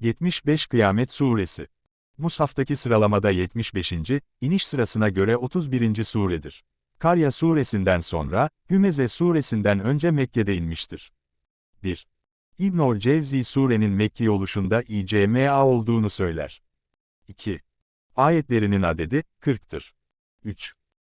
75 Kıyamet Suresi. Mushaftaki sıralamada 75. iniş sırasına göre 31. suredir. Karya suresinden sonra, Hümeze suresinden önce Mekke'de inmiştir. 1. İbn-i Cevzi surenin Mekki oluşunda İCMA olduğunu söyler. 2. Ayetlerinin adedi, 40'tır. 3.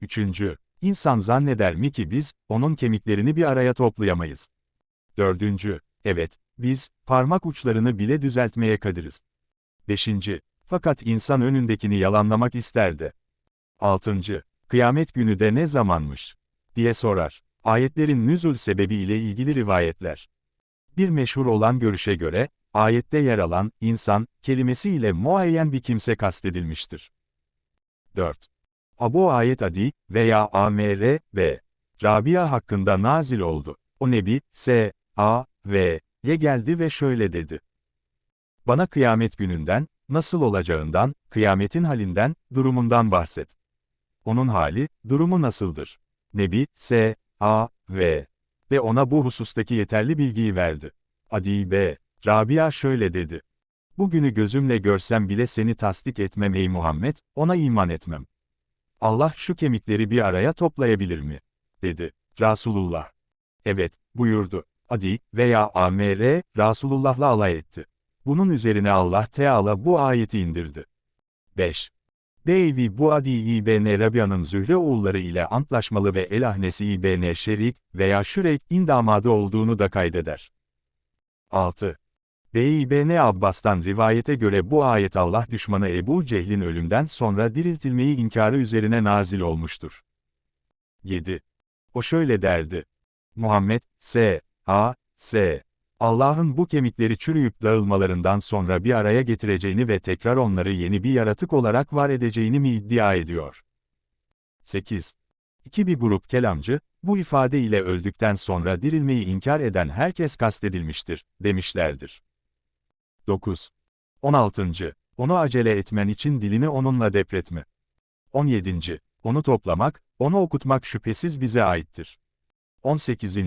3. İnsan zanneder mi ki biz, onun kemiklerini bir araya toplayamayız. 4. Evet, biz, parmak uçlarını bile düzeltmeye kadiriz. 5. Fakat insan önündekini yalanlamak isterdi. 6. Kıyamet günü de ne zamanmış? diye sorar. Ayetlerin nüzul sebebi ile ilgili rivayetler. Bir meşhur olan görüşe göre, ayette yer alan, insan, kelimesiyle muayyen bir kimse kastedilmiştir. 4. Abu ayet adi veya AMR ve Rabia hakkında nazil oldu. O nebi, S, A, V, ye geldi ve şöyle dedi. Bana kıyamet gününden, nasıl olacağından, kıyametin halinden, durumundan bahset. Onun hali, durumu nasıldır? Nebi, S, A, V. Ve ona bu husustaki yeterli bilgiyi verdi. Adi B. Rabia şöyle dedi. Bugünü gözümle görsem bile seni tasdik etmem ey Muhammed, ona iman etmem. Allah şu kemikleri bir araya toplayabilir mi? dedi. Resulullah. Evet, buyurdu. Adi veya AMR, Resulullah'la alay etti. Bunun üzerine Allah Teala bu ayeti indirdi. 5. Beyvi bu Adi İBN Rabia'nın Zühre oğulları ile antlaşmalı ve Elahnesi İBN Şerik veya Şürek indamadı olduğunu da kaydeder. 6. BİBN Abbas'tan rivayete göre bu ayet Allah düşmanı Ebu Cehil'in ölümden sonra diriltilmeyi inkarı üzerine nazil olmuştur. 7. O şöyle derdi. Muhammed, S. A. S. Allah'ın bu kemikleri çürüyüp dağılmalarından sonra bir araya getireceğini ve tekrar onları yeni bir yaratık olarak var edeceğini mi iddia ediyor? 8. İki bir grup kelamcı, bu ifade ile öldükten sonra dirilmeyi inkar eden herkes kastedilmiştir, demişlerdir. 9. 16. Onu acele etmen için dilini onunla depretme. 17. Onu toplamak, onu okutmak şüphesiz bize aittir. 18.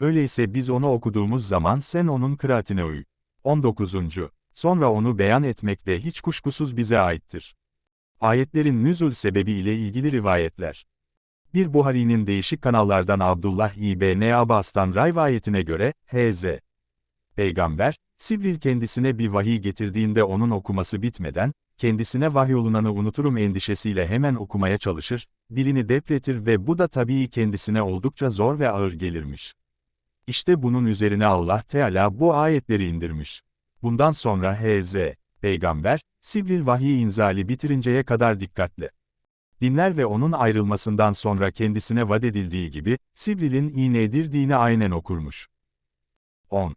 Öyleyse biz onu okuduğumuz zaman sen onun kıraatine uy. 19. Sonra onu beyan etmek de hiç kuşkusuz bize aittir. Ayetlerin nüzul sebebi ile ilgili rivayetler. Bir Buhari'nin değişik kanallardan Abdullah İbn Abbas'tan rivayetine göre, H.Z. Peygamber, Sibril kendisine bir vahiy getirdiğinde onun okuması bitmeden, kendisine vahyolunanı unuturum endişesiyle hemen okumaya çalışır, dilini depretir ve bu da tabii kendisine oldukça zor ve ağır gelirmiş. İşte bunun üzerine Allah Teala bu ayetleri indirmiş. Bundan sonra H.Z. Peygamber, Sibril vahiy inzali bitirinceye kadar dikkatli. Dinler ve onun ayrılmasından sonra kendisine vaat edildiği gibi, Sibril'in iğnedirdiğini aynen okurmuş. 10.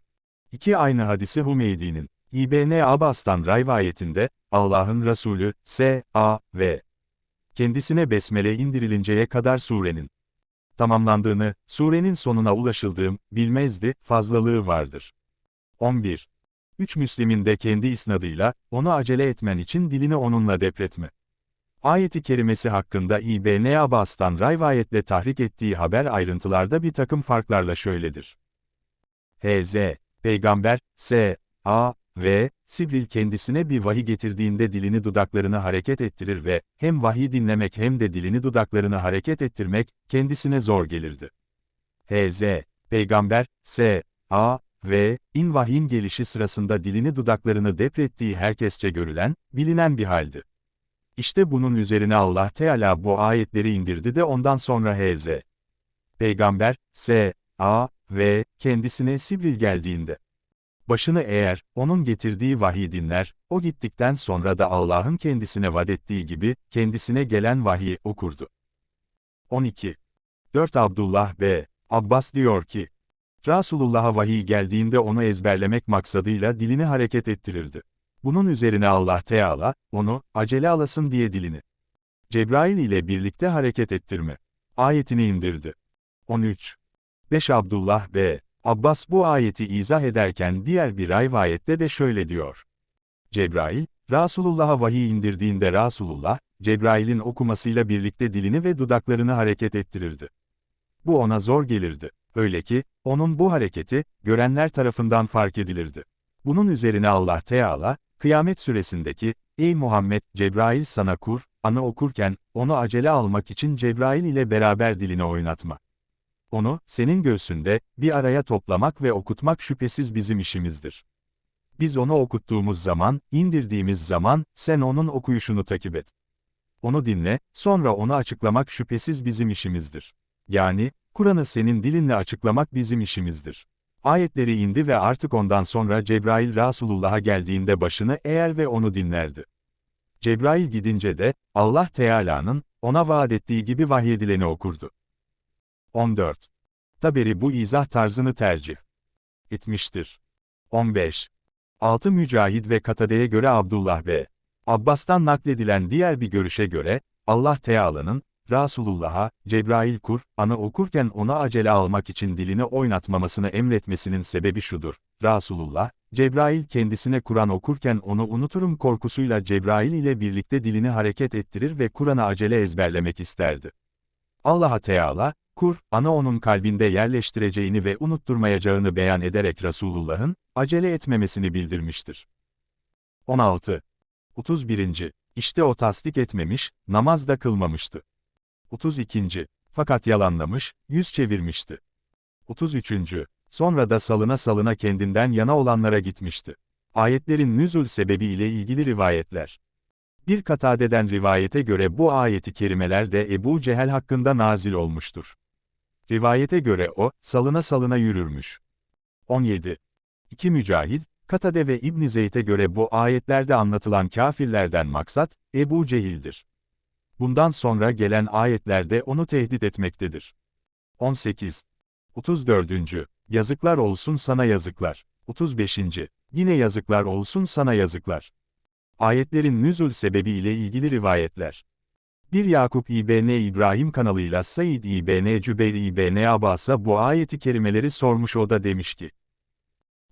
İki aynı hadisi Hümeydi'nin, İBN Abbas'tan rivayetinde, Allah'ın Resulü, S. A. V. Kendisine besmele indirilinceye kadar surenin tamamlandığını, surenin sonuna ulaşıldığım, bilmezdi, fazlalığı vardır. 11. 3 Müslim'in de kendi isnadıyla, onu acele etmen için dilini onunla depretme. Ayeti kerimesi hakkında İBN Abbas'tan rivayetle tahrik ettiği haber ayrıntılarda bir takım farklarla şöyledir. H.Z. Peygamber, S. A. ve Sibril kendisine bir vahiy getirdiğinde dilini dudaklarını hareket ettirir ve, hem vahiy dinlemek hem de dilini dudaklarını hareket ettirmek, kendisine zor gelirdi. H.Z. Peygamber, S. A. ve in vahyin gelişi sırasında dilini dudaklarını deprettiği herkesçe görülen, bilinen bir haldi. İşte bunun üzerine Allah Teala bu ayetleri indirdi de ondan sonra H.Z. Peygamber, S. A. ve kendisine Sibril geldiğinde, başını eğer, onun getirdiği vahiy dinler, o gittikten sonra da Allah'ın kendisine vaat ettiği gibi, kendisine gelen vahiy okurdu. 12. 4 Abdullah B. Abbas diyor ki, Resulullah'a vahiy geldiğinde onu ezberlemek maksadıyla dilini hareket ettirirdi. Bunun üzerine Allah Teala, onu, acele alasın diye dilini. Cebrail ile birlikte hareket ettirme. Ayetini indirdi. 13. 5 Abdullah B. Abbas bu ayeti izah ederken diğer bir rivayette de şöyle diyor. Cebrail, Resulullah'a vahiy indirdiğinde Resulullah, Cebrail'in okumasıyla birlikte dilini ve dudaklarını hareket ettirirdi. Bu ona zor gelirdi. Öyle ki, onun bu hareketi, görenler tarafından fark edilirdi. Bunun üzerine Allah Teala, Kıyamet suresindeki, Ey Muhammed, Cebrail sana kur, anı okurken, onu acele almak için Cebrail ile beraber dilini oynatma. Onu, senin göğsünde, bir araya toplamak ve okutmak şüphesiz bizim işimizdir. Biz onu okuttuğumuz zaman, indirdiğimiz zaman, sen onun okuyuşunu takip et. Onu dinle, sonra onu açıklamak şüphesiz bizim işimizdir. Yani, Kur'an'ı senin dilinle açıklamak bizim işimizdir. Ayetleri indi ve artık ondan sonra Cebrail Resulullah'a geldiğinde başını eğer ve onu dinlerdi. Cebrail gidince de, Allah Teala'nın, ona vaat ettiği gibi vahyedileni okurdu. 14. Taberi bu izah tarzını tercih etmiştir. 15. 6 Mücahid ve Katade'ye göre Abdullah ve Abbas'tan nakledilen diğer bir görüşe göre, Allah Teala'nın, Resulullah'a, Cebrail kur, anı okurken ona acele almak için dilini oynatmamasını emretmesinin sebebi şudur. Resulullah, Cebrail kendisine Kur'an okurken onu unuturum korkusuyla Cebrail ile birlikte dilini hareket ettirir ve Kur'an'ı acele ezberlemek isterdi. Allah Teala, Kur, ana onun kalbinde yerleştireceğini ve unutturmayacağını beyan ederek Resulullah'ın, acele etmemesini bildirmiştir. 16. 31. İşte o tasdik etmemiş, namaz da kılmamıştı. 32. Fakat yalanlamış, yüz çevirmişti. 33. Sonra da salına salına kendinden yana olanlara gitmişti. Ayetlerin nüzul sebebi ile ilgili rivayetler. Bir katadeden rivayete göre bu ayeti kerimeler de Ebu Cehel hakkında nazil olmuştur. Rivayete göre o, salına salına yürürmüş. 17. 2 Mücahid, Katade ve İbn Zeyd'e göre bu ayetlerde anlatılan kafirlerden maksat, Ebu Cehil'dir. Bundan sonra gelen ayetlerde onu tehdit etmektedir. 18. 34. Yazıklar olsun sana yazıklar. 35. Yine yazıklar olsun sana yazıklar. Ayetlerin nüzul sebebi ile ilgili rivayetler. Bir Yakup İBN İbrahim kanalıyla Said İBN Cübeyr İBN Abbas'a bu ayeti kerimeleri sormuş o da demiş ki,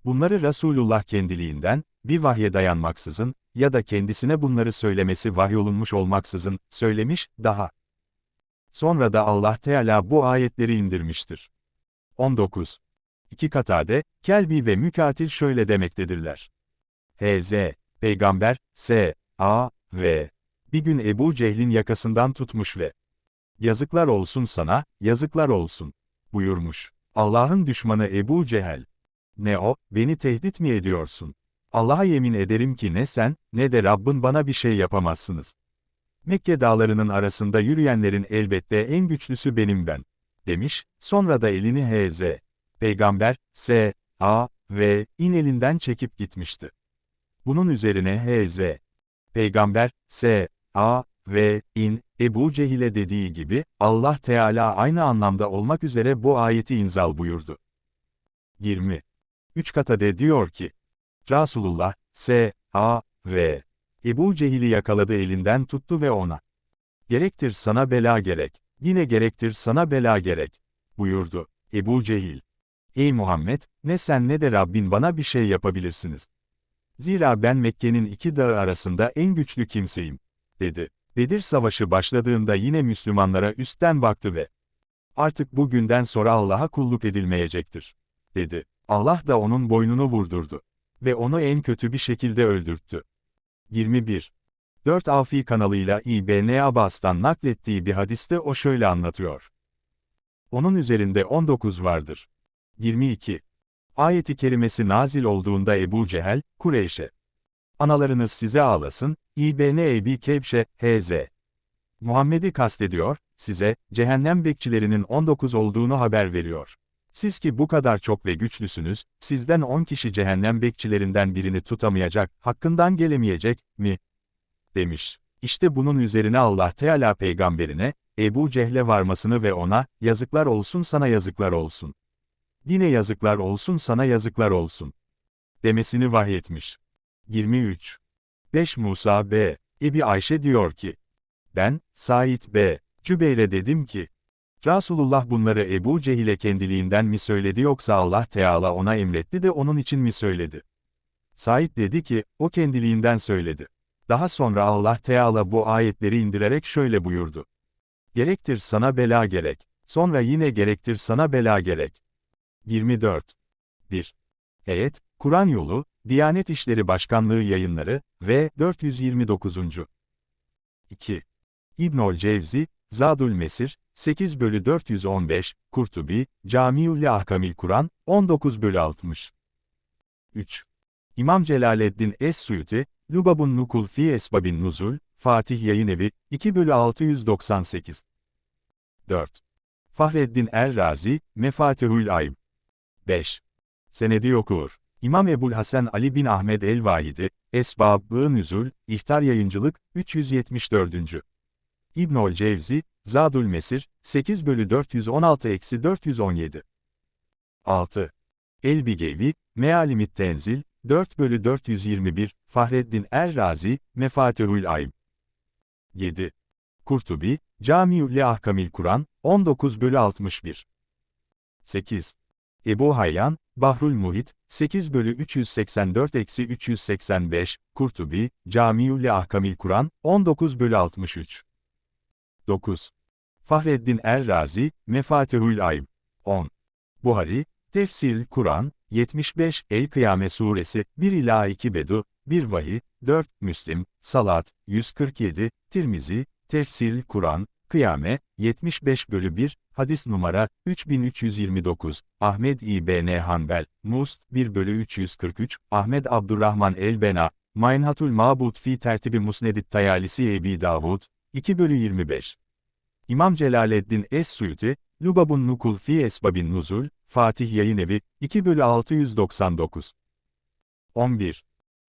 Bunları Resulullah kendiliğinden, bir vahye dayanmaksızın, ya da kendisine bunları söylemesi vahyolunmuş olmaksızın, söylemiş, daha. Sonra da Allah Teala bu ayetleri indirmiştir. 19. İki katade, Kelbi ve Mükatil şöyle demektedirler. H.Z. Peygamber, S. A. V. Bir gün Ebu Cehil'in yakasından tutmuş ve Yazıklar olsun sana, yazıklar olsun, buyurmuş. Allah'ın düşmanı Ebu Cehel. Ne o, beni tehdit mi ediyorsun? Allah'a yemin ederim ki ne sen, ne de Rabbin bana bir şey yapamazsınız. Mekke dağlarının arasında yürüyenlerin elbette en güçlüsü benim ben. Demiş, sonra da elini H.Z. Peygamber, S. A. ve in elinden çekip gitmişti. Bunun üzerine H.Z. Peygamber, S. A. ve in, Ebu Cehil'e dediği gibi, Allah Teala aynı anlamda olmak üzere bu ayeti inzal buyurdu. 20. Üç katade diyor ki, Resulullah, S. A. ve Ebu Cehil'i yakaladı elinden tuttu ve ona, gerektir sana bela gerek, yine gerektir sana bela gerek, buyurdu. Ebu Cehil, Ey Muhammed, ne sen ne de Rabbin bana bir şey yapabilirsiniz. Zira ben Mekke'nin iki dağı arasında en güçlü kimseyim, dedi. Bedir Savaşı başladığında yine Müslümanlara üstten baktı ve artık bu günden sonra Allah'a kulluk edilmeyecektir, dedi. Allah da onun boynunu vurdurdu ve onu en kötü bir şekilde öldürttü. 21. 4 Afi kanalıyla İBN Abbas'tan naklettiği bir hadiste o şöyle anlatıyor. Onun üzerinde 19 vardır. 22. Ayeti kerimesi nazil olduğunda Ebu Cehel, Kureyş'e. Analarınız size ağlasın, İBN Ebi Kebşe, H.Z. Muhammed'i kastediyor, size, cehennem bekçilerinin 19 olduğunu haber veriyor. Siz ki bu kadar çok ve güçlüsünüz, sizden 10 kişi cehennem bekçilerinden birini tutamayacak, hakkından gelemeyecek, mi? Demiş. İşte bunun üzerine Allah Teala peygamberine, Ebu Cehle varmasını ve ona, yazıklar olsun sana yazıklar olsun. Yine yazıklar olsun sana yazıklar olsun. Demesini vahyetmiş. 23. 5 Musa B. Ebi Ayşe diyor ki, ben, Said B. Cübeyre dedim ki, Resulullah bunları Ebu Cehil'e kendiliğinden mi söyledi yoksa Allah Teala ona emretti de onun için mi söyledi? Said dedi ki, o kendiliğinden söyledi. Daha sonra Allah Teala bu ayetleri indirerek şöyle buyurdu. Gerektir sana bela gerek. Sonra yine gerektir sana bela gerek. 24. 1. Heyet, Kur'an yolu, Diyanet İşleri Başkanlığı Yayınları ve 429. 2. İbnül Cevzi, Zadül Mesir, 8 bölü 415, Kurtubi, Camiül Ahkamil Kur'an, 19 bölü 60. 3. İmam Celaleddin Es-Suyuti, Lubabun Nukul fi Esbabin Nuzul, Fatih Yayınevi, 2 bölü 698. 4. Fahreddin Er-Razi, Mefatihül Ayb. 5. Senedi okur. İmam Ebul Hasan Ali bin Ahmed el-Vahidi, Esbab-ı Nüzul, İhtar Yayıncılık, 374. İbnül Cevzi, Zadül Mesir, 8 bölü 416-417. 6. El-Bigevi, Mealimit Tenzil, 4 bölü 421, Fahreddin Er-Razi, Mefatihül Ayb. 7. Kurtubi, Camiül Ahkamil Kur'an, 19 bölü 61. 8. Ebu Hayyan, Bahrul Muhit, 8 bölü 384-385, Kurtubi, Camiül Ahkamil Kur'an, 19 bölü 63. 9. Fahreddin Er-Razi, Mefatihül Ayb. 10. Buhari, Tefsir Kur'an, 75, El-Kıyame Suresi, 1 ila 2 Bedu, 1 Vahiy, 4, Müslim, Salat, 147, Tirmizi, Tefsir Kur'an, Kıyame, 75 bölü 1, hadis numara, 3329, Ahmed İbn Hanbel, Must, 1 bölü 343, Ahmed Abdurrahman El-Bena, Maynhatul Mabut fi tertibi Musnedit Tayalisi Ebi Davud, 2 bölü 25. İmam Celaleddin Es-Suyuti, Lubabun Nukul fi Esbabin Nuzul, Fatih Yayınevi, 2 bölü 699. 11.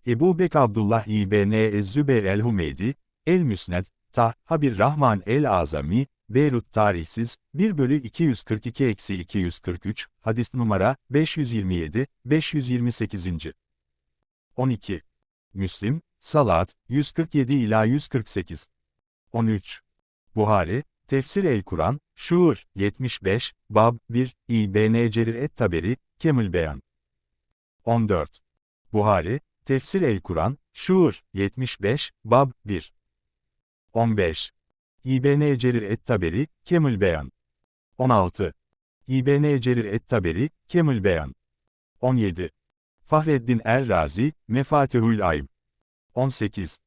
Ebu Bek Abdullah İbn Ez-Zübeyr el-Humeydi, El-Müsned, Ta, Habir Rahman el-Azami, Beyrut Tarihsiz, 1 bölü 242-243, hadis numara, 527, 528. 12. Müslim, Salat, 147 ila 148. 13. Buhari, Tefsir el-Kur'an, Şuur, 75, Bab, 1, İbn Cerir et-Taberi, Kemül Beyan. 14. Buhari, Tefsir el-Kur'an, Şuur, 75, Bab, 1. 15. İbn Cerir et-Taberi, Kemül Beyan. 16. İbn Cerir et-Taberi, Kemül Beyan. 17. Fahreddin Er-Razi, Mefatihül Ayb. 18.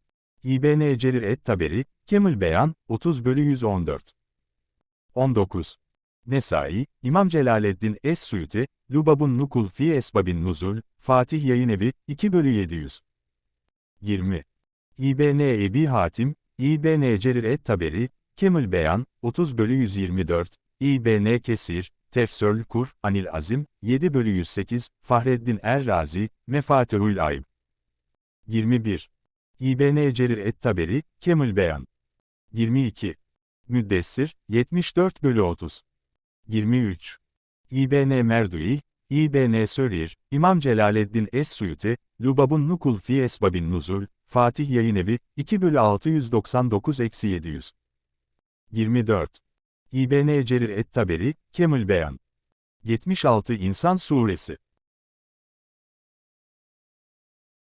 İbn Cerir et-Taberi, Kemül Beyan, 30 bölü 114. 19. Nesai, İmam Celaleddin Es-Suyuti, Lubabun Nukul fi Esbabin Nuzul, Fatih Yayınevi, 2 bölü 700. 20. İbn Ebi Hatim, İbn Cerir et-Taberi, Kemül Beyan, 30 bölü 124, İbn Kesir, Tefsörl Kur, Anil Azim, 7 bölü 108, Fahreddin Er-Razi, Mefatihül Ayb. 21. İbn Cerir et-Taberi, Kemül Beyan. 22. Müddessir, 74 bölü 30. 23. İbn Merdui, İbn Sörir, İmam Celaleddin Es-Suyuti, Lubabun Nukul fi Esbabin Nuzul, Fatih Yayınevi, 2 bölü 699-700. 24. İbn Cerir et-Taberi, Kemül Beyan. 76 İnsan Suresi.